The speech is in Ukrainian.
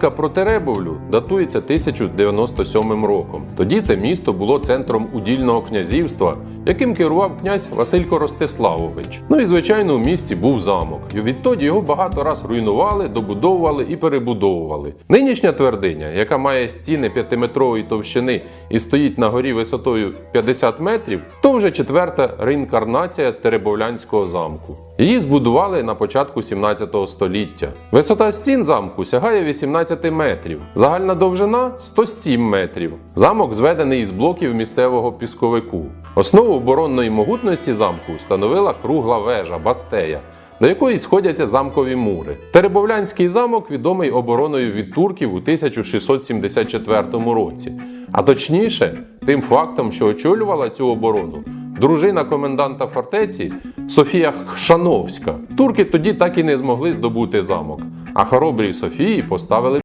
Про Теребовлю датується 1097 роком. Тоді це місто було центром удільного князівства, яким керував князь Василько Ростиславович. Ну і звичайно, у місті був замок. І відтоді його багато раз руйнували, добудовували і перебудовували. Нинішня твердиня, яка має стіни п'ятиметрової товщини і стоїть на горі висотою 50 метрів, то вже четверта реінкарнація Теребовлянського замку. Її збудували на початку 17 століття. Висота стін замку сягає 18 метрів, загальна довжина 107 метрів. Замок зведений із блоків місцевого пісковику. Основу оборонної могутності замку становила кругла вежа Бастея, до якої сходяться замкові мури. Теребовлянський замок відомий обороною від турків у 1674 році, а точніше, тим фактом, що очолювала цю оборону дружина коменданта фортеці Софія Хшановська. Турки тоді так і не змогли здобути замок, а хоробрій Софії поставили